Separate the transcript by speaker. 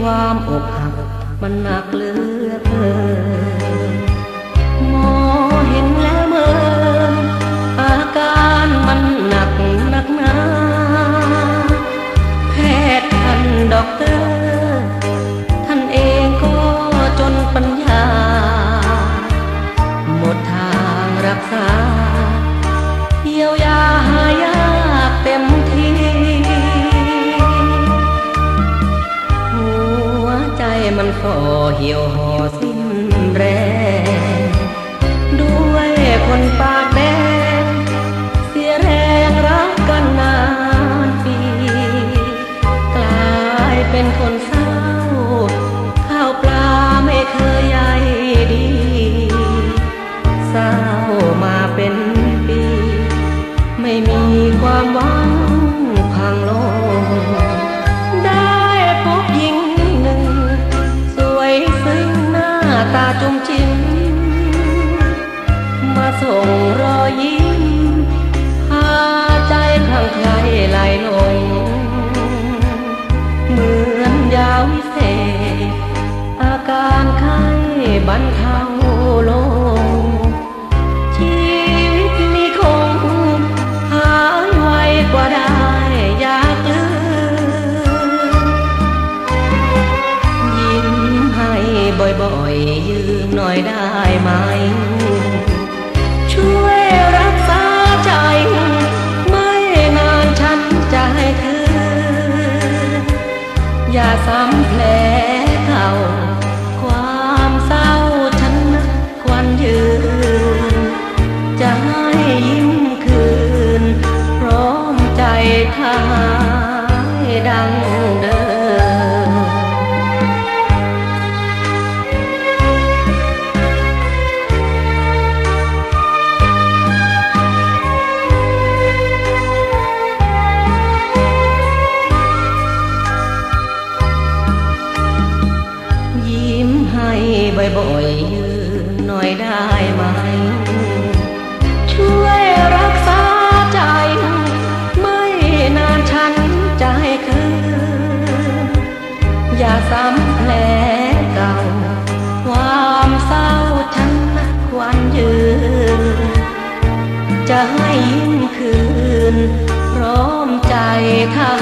Speaker 1: ความอกหัก มันหนักเหลือเกิน มันฝ่อเหี่ยวห่อสิ้นแรงด้วยคนปากแดง เสียแรงรักกันนานปีกลายเป็นคนเศร้า ข้าวปลาไม่เคยใยดีเศร้ามาเป็นปี ไม่มีความหวังพังโลกาตาจุ่มจิ้มมาส่งรอยยิ้มพาใจคลางใคล้ไหลลง เหมือนยาวิเศษ อาการไข้บรรเทาลง บ่อยๆ ยืมหน่อยได้ไหม ช่วยรักษาใจ ไม่นานฉันจะให้คืนอย่าซ้ำแผลเก่า บ่อยๆยืนหน่อยได้ไหม ช่วยรักษาใจ ไม่นานฉันจะให้คืนอย่าซ้ำแผลเก่า ความเศร้าฉันนักควันยืน จะให้ยิ้มคืนพร้อมใจทา